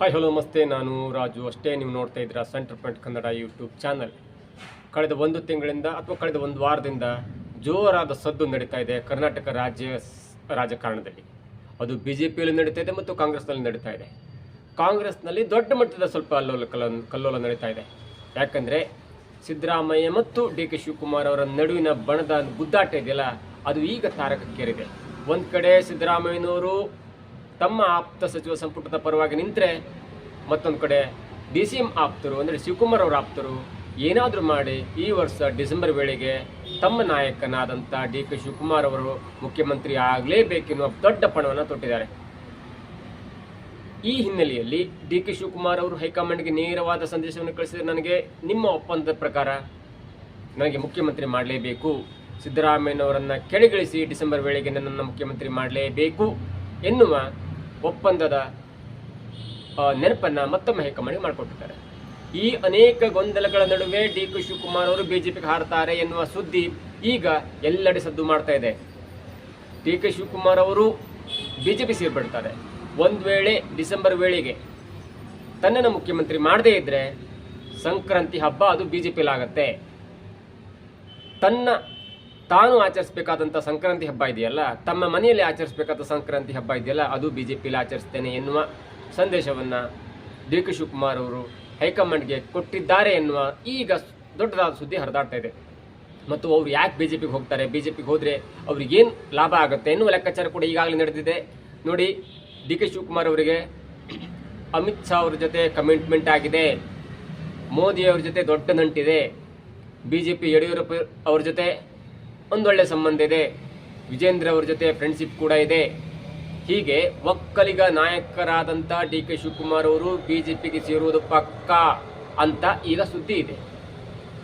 Hi hello ನಮಸ್ತೆ. ನಾನು ರಾಜು. ಅಷ್ಟೇ ನೀವು ನೋಡ್ತಾ ಇದ್ದೀರಾ centre point Kannada YouTube channel ಕಳೆದ ಒಂದು ತಿಂಗಳಿಂದ ಅಥವಾ ಕಳೆದ ಒಂದು ವಾರದಿಂದ ಜೋರಾದ ಸದ್ದು ನಡೀತಾ ಇದೆ ಕರ್ನಾಟಕ ರಾಜ್ಯ ರಾಜಕಾರಣದಲ್ಲಿ. ಅದು ಬಿ ಜೆ ಪಿಯಲ್ಲಿ ನಡೀತಾ ಇದೆ ಮತ್ತು ಕಾಂಗ್ರೆಸ್ನಲ್ಲಿ ನಡೀತಾ ಇದೆ. ಕಾಂಗ್ರೆಸ್ನಲ್ಲಿ ದೊಡ್ಡ ಮಟ್ಟದ ಸ್ವಲ್ಪ ಅಲ್ಲೋಲ ಕಲ ಕಲ್ಲೋಲ ನಡೀತಾ ಇದೆ. ಯಾಕಂದರೆ ಸಿದ್ದರಾಮಯ್ಯ ಮತ್ತು ಡಿ ಕೆ ಶಿವಕುಮಾರ್ ಅವರ ನಡುವಿನ ಬಣದ ಗುದ್ದಾಟ ಇದೆಯಲ್ಲ, ಅದು ಈಗ ತಾರಕಕ್ಕೇರಿದೆ. ಒಂದು ಕಡೆ ಸಿದ್ದರಾಮಯ್ಯನವರು ತಮ್ಮ ಆಪ್ತ ಸಚಿವ ಸಂಪುಟದ ಪರವಾಗಿ ನಿಂತರೆ ಮತ್ತೊಂದು ಕಡೆ ಡಿ ಸಿ ಎಂ ಆಪ್ತರು, ಅಂದರೆ ಶಿವಕುಮಾರ್ ಅವರ ಆಪ್ತರು ಏನಾದರೂ ಮಾಡಿ ಈ ವರ್ಷ ಡಿಸೆಂಬರ್ ವೇಳೆಗೆ ತಮ್ಮ ನಾಯಕನಾದಂಥ ಡಿ ಕೆ ಶಿವಕುಮಾರ್ ಅವರು ಮುಖ್ಯಮಂತ್ರಿ ಆಗಲೇಬೇಕೆನ್ನುವ ದೊಡ್ಡ ಪಣವನ್ನು ತೊಟ್ಟಿದ್ದಾರೆ. ಈ ಹಿನ್ನೆಲೆಯಲ್ಲಿ ಡಿ ಕೆ ಶಿವಕುಮಾರ್ ಅವರು ಹೈಕಮಾಂಡ್ಗೆ ನೇರವಾದ ಸಂದೇಶವನ್ನು ಕಳಿಸಿದರೆ ನನಗೆ ನಿಮ್ಮ ಒಪ್ಪಂದದ ಪ್ರಕಾರ ನನಗೆ ಮುಖ್ಯಮಂತ್ರಿ ಮಾಡಲೇಬೇಕು. ಸಿದ್ದರಾಮಯ್ಯನವರನ್ನು ಕೆಳಗಿಳಿಸಿ ಡಿಸೆಂಬರ್ ವೇಳೆಗೆ ನನ್ನನ್ನು ಮುಖ್ಯಮಂತ್ರಿ ಮಾಡಲೇಬೇಕು ಎನ್ನುವ ಒಪ್ಪಂದದ ನೆನಪನ್ನು ಮತ್ತೊಮ್ಮೆ ಹೈಕಮಾಂಡ್ಗೆ ಮಾಡಿಕೊಟ್ಟಿದ್ದಾರೆ. ಈ ಅನೇಕ ಗೊಂದಲಗಳ ನಡುವೆ ಡಿ ಕೆ ಶಿವಕುಮಾರ್ ಅವರು ಬಿಜೆಪಿಗೆ ಹಾರತಾರೆ ಎನ್ನುವ ಸುದ್ದಿ ಈಗ ಎಲ್ಲೆಡೆ ಸದ್ದು ಮಾಡ್ತಾ ಇದೆ. ಡಿ ಕೆ ಶಿವಕುಮಾರ್ ಅವರು ಬಿಜೆಪಿ ಸೇರ್ಪಡ್ತಾರೆ. ಒಂದು ವೇಳೆ, ಡಿಸೆಂಬರ್ ವೇಳೆಗೆ ತನ್ನನ್ನು ಮುಖ್ಯಮಂತ್ರಿ ಮಾಡದೇ ಇದ್ದರೆ ಸಂಕ್ರಾಂತಿ ಹಬ್ಬ ಅದು ಬಿ ಜೆ ಪಿಲಾಗತ್ತೆ ತನ್ನ ತಾನು ಆಚರಿಸಬೇಕಾದಂಥ ಸಂಕ್ರಾಂತಿ ಹಬ್ಬ ಇದೆಯಲ್ಲ, ತಮ್ಮ ಮನೆಯಲ್ಲಿ ಆಚರಿಸಬೇಕಾದ ಸಂಕ್ರಾಂತಿ ಹಬ್ಬ ಇದೆಯಲ್ಲ, ಅದು ಬಿಜೆಪಿಯಲ್ಲಿ ಆಚರಿಸ್ತೇನೆ ಎನ್ನುವ ಸಂದೇಶವನ್ನು ಡಿ ಕೆ ಶಿವಕುಮಾರ್ ಅವರು ಹೈಕಮಾಂಡ್ಗೆ ಕೊಟ್ಟಿದ್ದಾರೆ ಎನ್ನುವ ಈಗ ದೊಡ್ಡದಾದ ಸುದ್ದಿ ಹರಿದಾಡ್ತಾ ಇದೆ. ಮತ್ತು ಅವರು ಯಾಕೆ ಬಿಜೆಪಿಗೆ ಹೋಗ್ತಾರೆ? ಬಿಜೆಪಿಗೆ ಹೋದರೆ ಅವ್ರಿಗೇನು ಲಾಭ ಆಗುತ್ತೆ ಎನ್ನುವ ಲೆಕ್ಕಾಚಾರ ಕೂಡ ಈಗಾಗಲೇ ನಡೆದಿದೆ. ನೋಡಿ, ಡಿ ಕೆ ಶಿವಕುಮಾರ್ ಅವರಿಗೆ ಅಮಿತ್ ಶಾ ಅವ್ರ ಜೊತೆ ಕಮಿಟ್ಮೆಂಟ್ ಆಗಿದೆ. ಮೋದಿ ಅವ್ರ ಜೊತೆ ದೊಡ್ಡ ನಂಟಿದೆ. ಬಿ ಜೆ ಪಿ ಯಡಿಯೂರಪ್ಪ ಅವ್ರ ಜೊತೆ ಒಂದೊಳ್ಳೆ ಸಂಬಂಧ ಇದೆ. ವಿಜೇಂದ್ರ ಅವ್ರ ಜೊತೆ ಫ್ರೆಂಡ್ಶಿಪ್ ಕೂಡ ಇದೆ. ಹೀಗೆ ಒಕ್ಕಲಿಗ ನಾಯಕರಾದಂಥ ಡಿ ಕೆ ಶಿವಕುಮಾರ್ ಅವರು ಬಿಜೆಪಿಗೆ ಸೇರುವುದು ಪಕ್ಕ ಅಂತ ಈಗ ಸುದ್ದಿ ಇದೆ.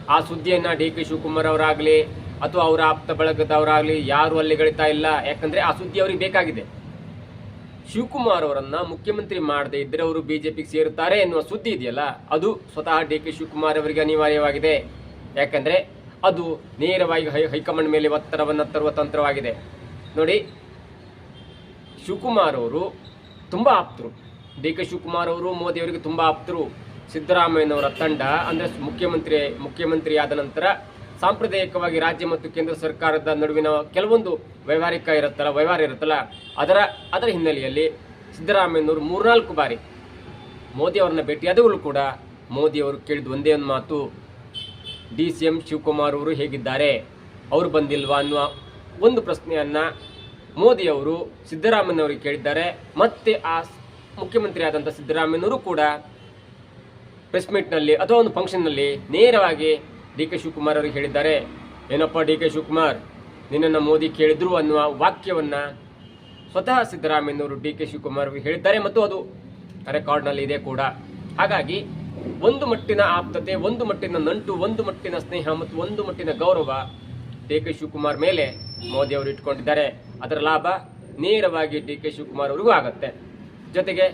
ಆ ಸುದ್ದಿಯನ್ನ ಡಿ ಕೆ ಶಿವಕುಮಾರ್ ಅವರಾಗಲಿ ಅಥವಾ ಅವರ ಆಪ್ತ ಬಳಗದವರಾಗಲಿ ಯಾರು ಅಲ್ಲಿ ಗಳಿತಾ ಇಲ್ಲ. ಯಾಕಂದ್ರೆ ಆ ಸುದ್ದಿ ಅವರಿಗೆ ಬೇಕಾಗಿದೆ. ಶಿವಕುಮಾರ್ ಅವರನ್ನು ಮುಖ್ಯಮಂತ್ರಿ ಮಾಡದೇ ಇದ್ದರೆ ಅವರು ಬಿಜೆಪಿಗೆ ಸೇರುತ್ತಾರೆ ಎನ್ನುವ ಸುದ್ದಿ ಇದೆಯಲ್ಲ? ಅದು ಸ್ವತಃ ಡಿ ಕೆ ಶಿವಕುಮಾರ್ ಅವರಿಗೆ ಅನಿವಾರ್ಯವಾಗಿದೆ. ಯಾಕಂದ್ರೆ ಅದು ನೇರವಾಗಿ ಹೈ ಹೈಕಮಾಂಡ್ ಮೇಲೆ ಒತ್ತಡವನ್ನು ತರುವ ತಂತ್ರವಾಗಿದೆ. ನೋಡಿ, ಶಿವಕುಮಾರ್ ಅವರು ತುಂಬ ಆಪ್ತರು. ಡಿ ಕೆ ಶಿವಕುಮಾರ್ ಅವರು, ಮೋದಿ ಅವರಿಗೆ ತುಂಬ ಆಪ್ತರು. ಸಿದ್ದರಾಮಯ್ಯನವರ ತಂಡ, ಅಂದರೆ ಮುಖ್ಯಮಂತ್ರಿ ಮುಖ್ಯಮಂತ್ರಿ ಆದ ನಂತರ ಸಾಂಪ್ರದಾಯಿಕವಾಗಿ ರಾಜ್ಯ ಮತ್ತು ಕೇಂದ್ರ ಸರ್ಕಾರದ ನಡುವಿನ ಕೆಲವೊಂದು ವ್ಯವಹಾರಿಕ ಇರುತ್ತಲ್ಲ, ವ್ಯವಹಾರ ಇರುತ್ತಲ್ಲ, ಅದರ ಅದರ ಹಿನ್ನೆಲೆಯಲ್ಲಿ ಸಿದ್ದರಾಮಯ್ಯನವರು ಮೂರ್ನಾಲ್ಕು ಬಾರಿ ಮೋದಿ ಅವರನ್ನ ಭೇಟಿಯಾದವರು ಕೂಡ ಮೋದಿ ಅವರು ಕೇಳಿದ ಒಂದೇ ಒಂದು ಮಾತು ಡಿ ಸಿ ಎಂ ಶಿವಕುಮಾರ್ ಅವರು ಹೇಗಿದ್ದಾರೆ? ಅವರು ಬಂದಿಲ್ವಾ ಅನ್ನುವ ಒಂದು ಪ್ರಶ್ನೆಯನ್ನು ಮೋದಿಯವರು ಸಿದ್ದರಾಮಯ್ಯನವರಿಗೆ ಕೇಳಿದ್ದಾರೆ. ಮತ್ತೆ ಆ ಮುಖ್ಯಮಂತ್ರಿ ಆದಂಥ ಸಿದ್ದರಾಮಯ್ಯನವರು ಕೂಡ ಪ್ರೆಸ್ ಮೀಟ್ನಲ್ಲಿ ಅಥವಾ ಒಂದು ಫಂಕ್ಷನ್ನಲ್ಲಿ ನೇರವಾಗಿ ಡಿ ಕೆ ಶಿವಕುಮಾರ್ ಅವರಿಗೆ ಹೇಳಿದ್ದಾರೆ. ಏನಪ್ಪ ಡಿ ಕೆ ಶಿವಕುಮಾರ್, ನಿನ್ನನ್ನು ಮೋದಿ ಕೇಳಿದ್ರು ಅನ್ನುವ ವಾಕ್ಯವನ್ನು ಸ್ವತಃ ಸಿದ್ದರಾಮಯ್ಯನವರು ಡಿ ಕೆ ಶಿವಕುಮಾರ್ ಅವರಿಗೆ ಹೇಳಿದ್ದಾರೆ ಮತ್ತು ಅದು ರೆಕಾರ್ಡ್ನಲ್ಲಿ ಇದೆ ಕೂಡ. ಹಾಗಾಗಿ ಒಂದು ಮಟ್ಟಿನ ಆಪ್ತತೆ, ಒಂದು ಮಟ್ಟಿನ ನಂಟು, ಒಂದು ಮಟ್ಟಿನ ಸ್ನೇಹ ಮತ್ತು ಒಂದು ಮಟ್ಟಿನ ಗೌರವ ಡಿ ಕೆ ಶಿವಕುಮಾರ್ ಮೇಲೆ ಮೋದಿ ಅವರು ಇಟ್ಕೊಂಡಿದ್ದಾರೆ. ಅದರ ಲಾಭ ನೇರವಾಗಿ ಡಿ ಕೆ ಶಿವಕುಮಾರ್ ಅವರಿಗೂ ಆಗತ್ತೆ. ಜೊತೆಗೆ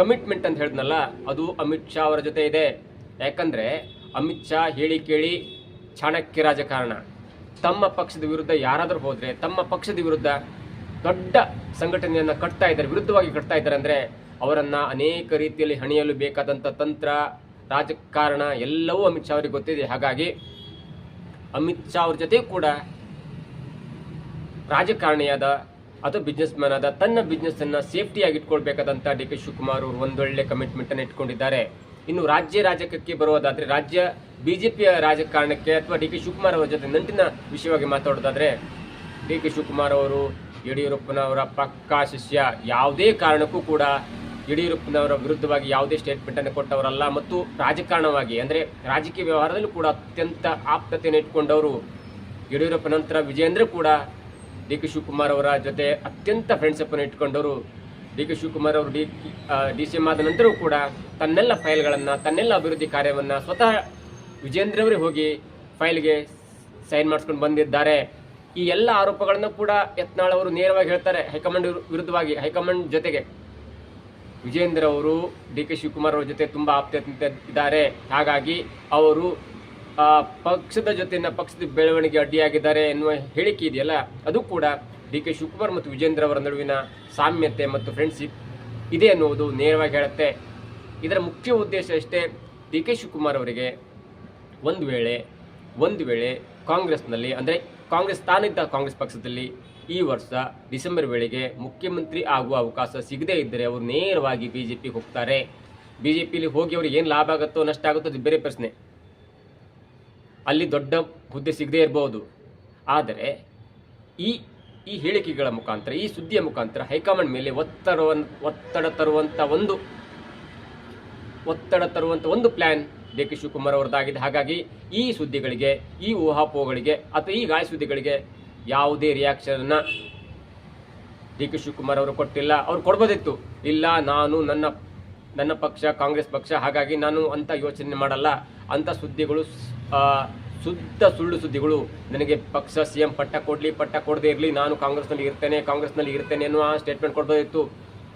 ಕಮಿಟ್ಮೆಂಟ್ ಅಂತ ಹೇಳಿದ್ನಲ್ಲ, ಅದು ಅಮಿತ್ ಶಾ ಅವರ ಜೊತೆ ಇದೆ. ಯಾಕಂದ್ರೆ ಅಮಿತ್ ಶಾ ಹೇಳಿ ಕೇಳಿ ಚಾಣಕ್ಯ ರಾಜಕಾರಣ. ತಮ್ಮ ಪಕ್ಷದ ವಿರುದ್ಧ ಯಾರಾದರೂ ಹೋದರೆ, ತಮ್ಮ ಪಕ್ಷದ ವಿರುದ್ಧ ದೊಡ್ಡ ಸಂಘಟನೆಯನ್ನ ಕಟ್ತಾ ಇದ್ದಾರೆ, ವಿರುದ್ಧವಾಗಿ ಕಟ್ತಾ ಇದ್ದಾರೆ ಅಂದ್ರೆ ಅವರನ್ನು ಅನೇಕ ರೀತಿಯಲ್ಲಿ ಹಣಿಯಲು ಬೇಕಾದಂತ ತಂತ್ರ ರಾಜಕಾರಣ ಎಲ್ಲವೂ ಅಮಿತ್ ಶಾ ಅವರಿಗೆ ಗೊತ್ತಿದೆ. ಹಾಗಾಗಿ ಅಮಿತ್ ಶಾ ಅವ್ರ ಜೊತೆ ಕೂಡ ರಾಜಕಾರಣಿಯಾದ ಅಥವಾ ಬಿಸ್ನೆಸ್ ಮ್ಯಾನ್ ಆದ ತನ್ನ ಬಿಸ್ನೆಸ್ ಅನ್ನ ಸೇಫ್ಟಿಯಾಗಿ ಇಟ್ಕೊಳ್ಬೇಕಾದಂತ ಡಿ ಕೆ ಶಿವಕುಮಾರ್ ಅವರು ಒಂದೊಳ್ಳೆ ಕಮಿಟ್ಮೆಂಟ್ ಅನ್ನು ಇಟ್ಕೊಂಡಿದ್ದಾರೆ. ಇನ್ನು ರಾಜ್ಯ ರಾಜಕೀಯಕ್ಕೆ ಬರೋದಾದರೆ ರಾಜ್ಯ ಬಿಜೆಪಿಯ ರಾಜಕಾರಣಕ್ಕೆ ಅಥವಾ ಡಿ ಕೆ ಶಿವಕುಮಾರ್ ಅವರ ಜೊತೆ ನಂಟಿನ ವಿಷಯವಾಗಿ ಮಾತಾಡೋದಾದ್ರೆ, ಡಿ ಕೆ ಶಿವಕುಮಾರ್ ಅವರು ಯಡಿಯೂರಪ್ಪನವರ ಪಕ್ಕಾ ಶಿಷ್ಯ. ಯಾವುದೇ ಕಾರಣಕ್ಕೂ ಕೂಡ ಯಡಿಯೂರಪ್ಪನವರ ವಿರುದ್ಧವಾಗಿ ಯಾವುದೇ ಸ್ಟೇಟ್ಮೆಂಟ್ ಅನ್ನು ಕೊಟ್ಟವರಲ್ಲ ಮತ್ತು ರಾಜಕಾರಣವಾಗಿ, ಅಂದ್ರೆ ರಾಜಕೀಯ ವ್ಯವಹಾರದಲ್ಲೂ ಕೂಡ ಅತ್ಯಂತ ಆಪ್ತತೆಯನ್ನು ಇಟ್ಕೊಂಡವರು ಯಡಿಯೂರಪ್ಪ ನಂತರ ವಿಜೇಂದ್ರ ಕೂಡ ಡಿ ಕೆ ಶಿವಕುಮಾರ್ ಅವರ ಜೊತೆ ಅತ್ಯಂತ ಫ್ರೆಂಡ್ಶಿಪ್ ಅನ್ನು ಇಟ್ಕೊಂಡವರು ಡಿ ಕೆ ಶಿವಕುಮಾರ್ ಅವರು ಡಿ ಡಿ ಸಿ ಎಂ ಆದ ನಂತರವೂ ಕೂಡ ತನ್ನೆಲ್ಲ ಫೈಲ್ಗಳನ್ನು ತನ್ನೆಲ್ಲ ಅಭಿವೃದ್ಧಿ ಕಾರ್ಯವನ್ನು ಸ್ವತಃ ವಿಜೇಂದ್ರವರೇ ಹೋಗಿ ಫೈಲ್ಗೆ ಸೈನ್ ಮಾಡಿಸ್ಕೊಂಡು ಬಂದಿದ್ದಾರೆ. ಈ ಎಲ್ಲ ಆರೋಪಗಳನ್ನು ಕೂಡ ಯತ್ನಾಳ್ ಅವರು ನೇರವಾಗಿ ಹೇಳ್ತಾರೆ. ಹೈಕಮಾಂಡ್ ವಿರುದ್ಧವಾಗಿ, ಹೈಕಮಾಂಡ್ ಜೊತೆಗೆ. ವಿಜೇಂದ್ರ ಅವರು ಡಿ ಕೆ ಶಿವಕುಮಾರ್ ಅವರ ಜೊತೆ ತುಂಬ ಆಪ್ತತೆ ಇದ್ದಾರೆ. ಹಾಗಾಗಿ ಅವರು ಪಕ್ಷದ ಜೊತೆನ ಪಕ್ಷದ ಬೆಳವಣಿಗೆ ಅಡ್ಡಿಯಾಗಿದ್ದಾರೆ ಎನ್ನುವ ಹೇಳಿಕೆ ಇದೆಯಲ್ಲ, ಅದು ಕೂಡ ಡಿ ಕೆ ಶಿವಕುಮಾರ್ ಮತ್ತು ವಿಜೇಂದ್ರ ಅವರ ನಡುವಿನ ಸಾಮ್ಯತೆ ಮತ್ತು ಫ್ರೆಂಡ್ಶಿಪ್ ಇದೆ ಎನ್ನುವುದು ನೇರವಾಗಿ ಹೇಳುತ್ತೆ. ಇದರ ಮುಖ್ಯ ಉದ್ದೇಶ ಅಷ್ಟೇ, ಡಿ ಕೆ ಶಿವಕುಮಾರ್ ಅವರಿಗೆ ಒಂದು ವೇಳೆ ಒಂದು ವೇಳೆ ಕಾಂಗ್ರೆಸ್ನಲ್ಲಿ, ಅಂದರೆ ಕಾಂಗ್ರೆಸ್ ತಾನಿದ್ದ ಕಾಂಗ್ರೆಸ್ ಪಕ್ಷದಲ್ಲಿ ಈ ವರ್ಷ ಡಿಸೆಂಬರ್ ವೇಳೆಗೆ ಮುಖ್ಯಮಂತ್ರಿ ಆಗುವ ಅವಕಾಶ ಸಿಗದೇ ಇದ್ದರೆ ಅವರು ನೇರವಾಗಿ ಬಿ ಜೆ ಪಿಗೆ ಹೋಗ್ತಾರೆ. ಬಿ ಜೆ ಪಿಲಿ ಹೋಗಿ ಅವ್ರಿಗೆ ಏನು ಲಾಭ ಆಗುತ್ತೋ ನಷ್ಟ ಆಗುತ್ತೋ ಅದು ಬೇರೆ ಪ್ರಶ್ನೆ. ಅಲ್ಲಿ ದೊಡ್ಡ ಹುದ್ದೆ ಸಿಗದೇ ಇರಬಹುದು ಆದರೆ ಈ ಈ ಹೇಳಿಕೆಗಳ ಮುಖಾಂತರ, ಈ ಸುದ್ದಿಯ ಮುಖಾಂತರ ಹೈಕಮಾಂಡ್ ಮೇಲೆ ಒತ್ತಡ ಒತ್ತಡ ತರುವಂಥ ಒಂದು, ಒತ್ತಡ ತರುವಂಥ ಒಂದು ಪ್ಲ್ಯಾನ್ ಡಿ ಕೆ ಶಿವಕುಮಾರ್ ಅವರದ್ದಾಗಿದೆ. ಹಾಗಾಗಿ ಈ ಸುದ್ದಿಗಳಿಗೆ, ಈ ಊಹಾಪೋಹಗಳಿಗೆ ಅಥವಾ ಈ ಗಾಯ ಸುದ್ದಿಗಳಿಗೆ ಯಾವುದೇ ರಿಯಾಕ್ಷನ್ನ ಡಿ ಕೆ ಶಿವಕುಮಾರ್ ಅವರು ಕೊಟ್ಟಿಲ್ಲ. ಅವ್ರು ಕೊಡ್ಬೋದಿತ್ತು. ಇಲ್ಲ, ನಾನು ನನ್ನ ನನ್ನ ಪಕ್ಷ, ಕಾಂಗ್ರೆಸ್ ಪಕ್ಷ, ಹಾಗಾಗಿ ನಾನು ಅಂತ ಯೋಚನೆ ಮಾಡಲ್ಲ. ಅಂತ ಸುದ್ದಿಗಳು ಶುದ್ಧ ಸುಳ್ಳು ಸುದ್ದಿಗಳು. ನನಗೆ ಪಕ್ಷ ಸಿ ಎಂ ಪಟ್ಟ ಕೊಡಲಿ, ಪಟ್ಟ ಕೊಡದೇ ಇರಲಿ. ನಾನು ಕಾಂಗ್ರೆಸ್ನಲ್ಲಿ ಇರ್ತೇನೆ ಕಾಂಗ್ರೆಸ್ನಲ್ಲಿ ಇರ್ತೇನೆ ಅನ್ನುವ ಸ್ಟೇಟ್ಮೆಂಟ್ ಕೊಡ್ಬೋದಿತ್ತು.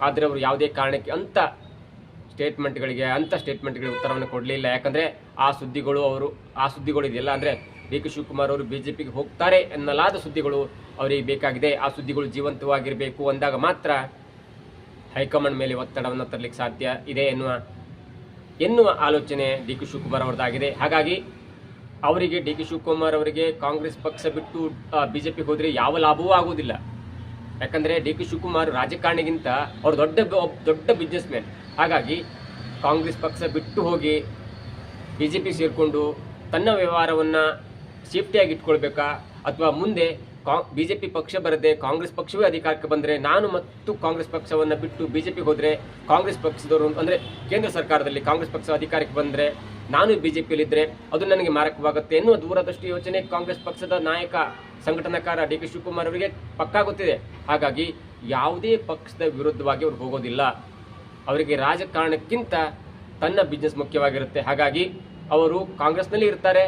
ಆದರೆ ಅವರು ಯಾವುದೇ ಕಾರಣಕ್ಕೆ ಅಂತ ಸ್ಟೇಟ್ಮೆಂಟ್ಗಳಿಗೆ ಅಂಥ ಸ್ಟೇಟ್ಮೆಂಟ್ಗಳಿಗೆ ಉತ್ತರವನ್ನು ಕೊಡಲಿಲ್ಲ. ಯಾಕಂದರೆ ಆ ಸುದ್ದಿಗಳು ಅವರು, ಆ ಸುದ್ದಿಗಳು ಇದೆಯಲ್ಲ, ಅಂದರೆ ಡಿ ಕೆ ಶಿವಕುಮಾರ್ ಅವರು ಬಿ ಜೆ ಪಿಗೆ ಹೋಗ್ತಾರೆ ಎನ್ನಲಾದ ಸುದ್ದಿಗಳು ಅವರಿಗೆ ಬೇಕಾಗಿದೆ. ಆ ಸುದ್ದಿಗಳು ಜೀವಂತವಾಗಿರಬೇಕು ಅಂದಾಗ ಮಾತ್ರ ಹೈಕಮಾಂಡ್ ಮೇಲೆ ಒತ್ತಡವನ್ನು ತರಲಿಕ್ಕೆ ಸಾಧ್ಯ ಇದೆ ಎನ್ನುವ ಎನ್ನುವ ಆಲೋಚನೆ ಡಿ ಕೆ ಶಿವಕುಮಾರ್ ಅವರದ್ದಾಗಿದೆ. ಹಾಗಾಗಿ ಅವರಿಗೆ, ಡಿ ಕೆ ಶಿವಕುಮಾರ್ ಅವರಿಗೆ ಕಾಂಗ್ರೆಸ್ ಪಕ್ಷ ಬಿಟ್ಟು ಬಿ ಜೆ ಪಿಗೆ ಹೋದರೆ ಯಾವ ಲಾಭವೂ ಆಗುವುದಿಲ್ಲ. ಯಾಕಂದರೆ ಡಿ ಕೆ ಶಿವಕುಮಾರ್ ರಾಜಕಾರಣಿಗಿಂತ ಅವ್ರು ದೊಡ್ಡ ದೊಡ್ಡ ಬಿಸ್ನೆಸ್ ಮ್ಯಾನ್ ಹಾಗಾಗಿ ಕಾಂಗ್ರೆಸ್ ಪಕ್ಷ ಬಿಟ್ಟು ಹೋಗಿ ಬಿ ಜೆ ಪಿ ಸೇರಿಕೊಂಡು ತನ್ನ ವ್ಯವಹಾರವನ್ನು ಸೇಫ್ಟಿಯಾಗಿ ಇಟ್ಕೊಳ್ಬೇಕಾ? ಅಥವಾ ಮುಂದೆ ಕಾ ಬಿ ಜೆ ಪಿ ಪಕ್ಷ ಬರದೆ ಕಾಂಗ್ರೆಸ್ ಪಕ್ಷವೇ ಅಧಿಕಾರಕ್ಕೆ ಬಂದರೆ ನಾನು ಮತ್ತು ಕಾಂಗ್ರೆಸ್ ಪಕ್ಷವನ್ನು ಬಿಟ್ಟು ಬಿ ಜೆ ಪಿಗೆ ಹೋದರೆ ಕಾಂಗ್ರೆಸ್ ಪಕ್ಷದವರು ಅಂದರೆ ಕೇಂದ್ರ ಸರ್ಕಾರದಲ್ಲಿ ಕಾಂಗ್ರೆಸ್ ಪಕ್ಷ ಅಧಿಕಾರಕ್ಕೆ ಬಂದರೆ ನಾನು ಬಿ ಜೆ ಪಿಯಲ್ಲಿದ್ದರೆ ಅದು ನನಗೆ ಮಾರಕವಾಗುತ್ತೆ ಎನ್ನುವ ದೂರದೃಷ್ಟಿ ಯೋಚನೆ ಕಾಂಗ್ರೆಸ್ ಪಕ್ಷದ ನಾಯಕ, ಸಂಘಟನಾಕಾರ ಡಿ ಕೆ ಶಿವಕುಮಾರ್ ಅವರಿಗೆ ಪಕ್ಕಾ ಗೊತ್ತಿದೆ ಹಾಗಾಗಿ ಯಾವುದೇ ಪಕ್ಷದ ವಿರುದ್ಧವಾಗಿ ಅವರು ಹೋಗೋದಿಲ್ಲ. ಅವರಿಗೆ ರಾಜಕಾರಣಕ್ಕಿಂತ ತನ್ನ ಬಿಸ್ನೆಸ್ ಮುಖ್ಯವಾಗಿರುತ್ತೆ. ಹಾಗಾಗಿ ಅವರು ಕಾಂಗ್ರೆಸ್ನಲ್ಲಿ ಇರ್ತಾರೆ.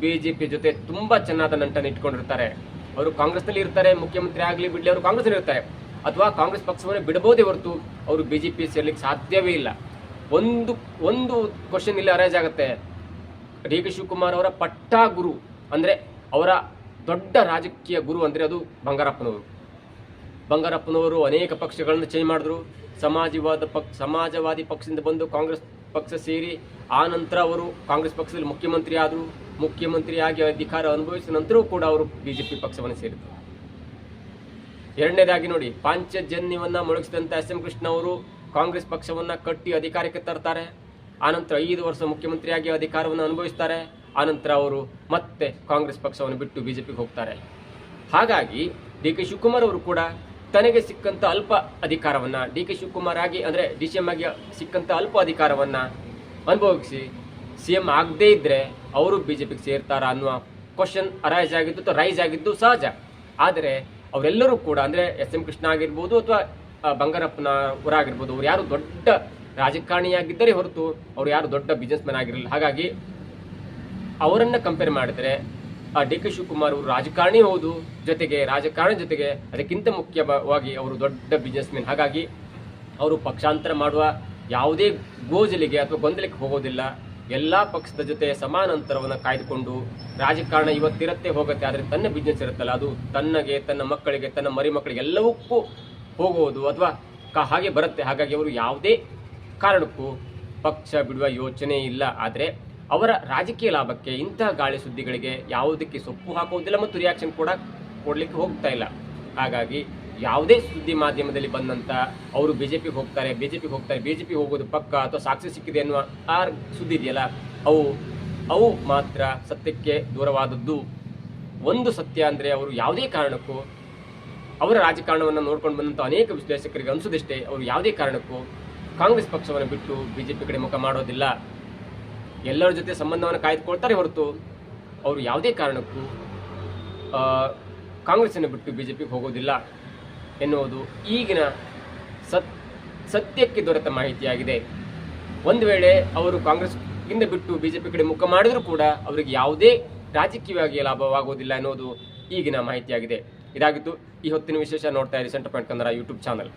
ಬಿ ಜೆ ಪಿ ಜೊತೆ ತುಂಬ ಚೆನ್ನಾದ ನಂಟನ್ನು ಇಟ್ಕೊಂಡಿರ್ತಾರೆ. ಅವರು ಕಾಂಗ್ರೆಸ್ನಲ್ಲಿ ಇರ್ತಾರೆ, ಮುಖ್ಯಮಂತ್ರಿ ಆಗಲಿ ಬಿಡಲಿ ಅವರು ಕಾಂಗ್ರೆಸ್ನಲ್ಲಿ ಇರ್ತಾರೆ. ಅಥವಾ ಕಾಂಗ್ರೆಸ್ ಪಕ್ಷವನ್ನು ಬಿಡಬಹುದೇ ಹೊರತು ಅವರು ಬಿ ಜೆ ಪಿ ಸೇರ್ಲಿಕ್ಕೆ ಸಾಧ್ಯವೇ ಇಲ್ಲ. ಒಂದು ಒಂದು ಕ್ವಶನ್ ಇಲ್ಲಿ ಅರೇಜ್ ಆಗುತ್ತೆ. ಡಿ ಕೆ ಶಿವಕುಮಾರ್ ಅವರ ಪಟ್ಟಾ ಗುರು ಅಂದರೆ ಅವರ ದೊಡ್ಡ ರಾಜಕೀಯ ಗುರು ಅಂದರೆ ಅದು ಬಂಗಾರಪ್ಪನವರು. ಬಂಗಾರಪ್ಪನವರು ಅನೇಕ ಪಕ್ಷಗಳನ್ನು ಚೇಂಜ್ ಮಾಡಿದ್ರು. ಸಮಾಜವಾದ ಪಕ್ಷ ಸಮಾಜವಾದಿ ಪಕ್ಷದಿಂದ ಬಂದು ಕಾಂಗ್ರೆಸ್ ಪಕ್ಷ ಸೇರಿ, ಆ ನಂತರ ಅವರು ಕಾಂಗ್ರೆಸ್ ಪಕ್ಷದಲ್ಲಿ ಮುಖ್ಯಮಂತ್ರಿ ಆದರು ಮುಖ್ಯಮಂತ್ರಿಯಾಗಿ ಅಧಿಕಾರ ಅನುಭವಿಸಿದ ನಂತರವೂ ಕೂಡ ಅವರು ಬಿಜೆಪಿ ಪಕ್ಷವನ್ನು ಸೇರಿದರು. ಎರಡನೇದಾಗಿ ನೋಡಿ, ಪಾಂಚಜನ್ಯವನ್ನ ಮೊಳಗಿಸಿದಂಥ ಎಸ್ ಎಂ ಕೃಷ್ಣ ಅವರು ಕಾಂಗ್ರೆಸ್ ಪಕ್ಷವನ್ನ ಕಟ್ಟಿ ಅಧಿಕಾರಕ್ಕೆ ತರ್ತಾರೆ. ಆನಂತರ ಐದು ವರ್ಷ ಮುಖ್ಯಮಂತ್ರಿಯಾಗಿ ಅಧಿಕಾರವನ್ನು ಅನುಭವಿಸ್ತಾರೆ. ಆನಂತರ ಅವರು ಮತ್ತೆ ಕಾಂಗ್ರೆಸ್ ಪಕ್ಷವನ್ನು ಬಿಟ್ಟು ಬಿಜೆಪಿಗೆ ಹೋಗ್ತಾರೆ. ಹಾಗಾಗಿ ಡಿ ಕೆ ಶಿವಕುಮಾರ್ ಅವರು ಕೂಡ ತನಗೆ ಸಿಕ್ಕಂತ ಅಲ್ಪ ಅಧಿಕಾರವನ್ನ ಡಿ ಕೆ ಶಿವಕುಮಾರ್ ಆಗಿ, ಅಂದ್ರೆ ಡಿ ಸಿ ಎಂ ಆಗಿ ಸಿಕ್ಕಂತ ಅಲ್ಪ ಅಧಿಕಾರವನ್ನ ಅನುಭವಿಸಿ ಸಿ ಎಂ ಆಗದೇ ಇದ್ರೆ ಅವರು ಬಿಜೆಪಿಗೆ ಸೇರ್ತಾರ ಅನ್ನುವ ಕ್ವಶನ್ ಅರೈಸ್ ಆಗಿದ್ದು ಅಥವಾ ರೈಸ್ ಆಗಿದ್ದು ಸಹಜ. ಆದರೆ ಅವರೆಲ್ಲರೂ ಕೂಡ, ಅಂದ್ರೆ ಎಸ್ ಎಂ ಕೃಷ್ಣ ಆಗಿರ್ಬೋದು ಅಥವಾ ಬಂಗಾರಪ್ಪನ ಆಗಿರ್ಬೋದು, ಅವ್ರು ಯಾರು ದೊಡ್ಡ ರಾಜಕಾರಣಿಯಾಗಿದ್ದರೆ ಹೊರತು ಅವ್ರು ಯಾರು ದೊಡ್ಡ ಬಿಸ್ನೆಸ್ ಮ್ಯಾನ್ ಆಗಿರಲಿಲ್ಲ. ಹಾಗಾಗಿ ಅವರನ್ನ ಕಂಪೇರ್ ಮಾಡಿದ್ರೆ ಡಿ ಕೆ ಶಿವಕುಮಾರ್ ಅವರು ರಾಜಕಾರಣಿ ಹೌದು. ಜೊತೆಗೆ ರಾಜಕಾರಣ ಜೊತೆಗೆ ಅದಕ್ಕಿಂತ ಮುಖ್ಯವಾಗಿ ಅವರು ದೊಡ್ಡ ಬಿಸ್ನೆಸ್ ಹಾಗಾಗಿ ಅವರು ಪಕ್ಷಾಂತರ ಮಾಡುವ ಯಾವುದೇ ಗೋಜಲಿಗೆ ಅಥವಾ ಗೊಂದಲಕ್ಕೆ ಹೋಗೋದಿಲ್ಲ. ಎಲ್ಲ ಪಕ್ಷದ ಜೊತೆ ಸಮಾನಾಂತರವನ್ನು ಕಾಯ್ದುಕೊಂಡು ರಾಜಕಾರಣ ಇವತ್ತಿರತ್ತೆ ಹೋಗುತ್ತೆ. ಆದರೆ ತನ್ನ ಬಿಸ್ನೆಸ್ ಇರುತ್ತಲ್ಲ, ಅದು ತನ್ನಗೆ, ತನ್ನ ಮಕ್ಕಳಿಗೆ, ತನ್ನ ಮರಿ ಮಕ್ಕಳಿಗೆ ಎಲ್ಲವಕ್ಕೂ ಹೋಗುವುದು ಅಥವಾ ಹಾಗೆ ಬರುತ್ತೆ. ಹಾಗಾಗಿ ಅವರು ಯಾವುದೇ ಕಾರಣಕ್ಕೂ ಪಕ್ಷ ಬಿಡುವ ಯೋಚನೆ ಇಲ್ಲ. ಆದರೆ ಅವರ ರಾಜಕೀಯ ಲಾಭಕ್ಕೆ ಇಂತಹ ಗಾಳಿ ಸುದ್ದಿಗಳಿಗೆ ಯಾವುದಕ್ಕೆ ಸೊಪ್ಪು ಹಾಕುವುದಿಲ್ಲ ಮತ್ತು ರಿಯಾಕ್ಷನ್ ಕೂಡ ಕೊಡಲಿಕ್ಕೆ ಹೋಗ್ತಾ ಇಲ್ಲ. ಹಾಗಾಗಿ ಯಾವುದೇ ಸುದ್ದಿ ಮಾಧ್ಯಮದಲ್ಲಿ ಬಂದಂತ ಅವರು ಬಿಜೆಪಿಗೆ ಹೋಗ್ತಾರೆ ಬಿಜೆಪಿಗೆ ಹೋಗ್ತಾರೆ, ಬಿಜೆಪಿ ಹೋಗೋದು ಪಕ್ಕ ಅಥವಾ ಸಾಕ್ಷಿ ಸಿಕ್ಕಿದೆ ಅನ್ನುವ ಆ ಸುದ್ದಿ ಇದೆಯಲ್ಲ, ಅವು ಅವು ಮಾತ್ರ ಸತ್ಯಕ್ಕೆ ದೂರವಾದದ್ದು. ಒಂದು ಸತ್ಯ ಅಂದರೆ ಅವರು ಯಾವುದೇ ಕಾರಣಕ್ಕೂ ಅವರ ರಾಜಕಾರಣವನ್ನು ನೋಡ್ಕೊಂಡು ಬಂದಂಥ ಅನೇಕ ವಿಶ್ಲೇಷಕರಿಗೆ ಅನಿಸೋದಿಷ್ಟೇ ಅವರು ಯಾವುದೇ ಕಾರಣಕ್ಕೂ ಕಾಂಗ್ರೆಸ್ ಪಕ್ಷವನ್ನು ಬಿಟ್ಟು ಬಿಜೆಪಿ ಕಡೆ ಮುಖ ಮಾಡೋದಿಲ್ಲ. ಎಲ್ಲರ ಜೊತೆ ಸಂಬಂಧವನ್ನು ಕಾಯ್ದುಕೊಳ್ತಾರೆ ಹೊರತು ಅವರು ಯಾವುದೇ ಕಾರಣಕ್ಕೂ ಕಾಂಗ್ರೆಸ್ಸನ್ನು ಬಿಟ್ಟು ಬಿಜೆಪಿಗೆ ಹೋಗೋದಿಲ್ಲ ಎನ್ನುವುದು ಈಗಿನ ಸತ್, ಸತ್ಯಕ್ಕೆ ದೊರೆತ ಮಾಹಿತಿಯಾಗಿದೆ. ಒಂದು ವೇಳೆ ಅವರು ಕಾಂಗ್ರೆಸ್ ಇಂದ ಬಿಟ್ಟು ಪಿ ಕಡೆ ಮುಖ ಮಾಡಿದರೂ ಕೂಡ ಅವರಿಗೆ ಯಾವುದೇ ರಾಜಕೀಯವಾಗಿ ಲಾಭವಾಗುವುದಿಲ್ಲ ಅನ್ನೋದು ಈಗಿನ ಮಾಹಿತಿಯಾಗಿದೆ. ಇದಾಗಿತ್ತು ಈ ಹೊತ್ತಿನ ವಿಶೇಷ ನೋಡ್ತಾ ಇರಿ centre point Kannada YouTube channel.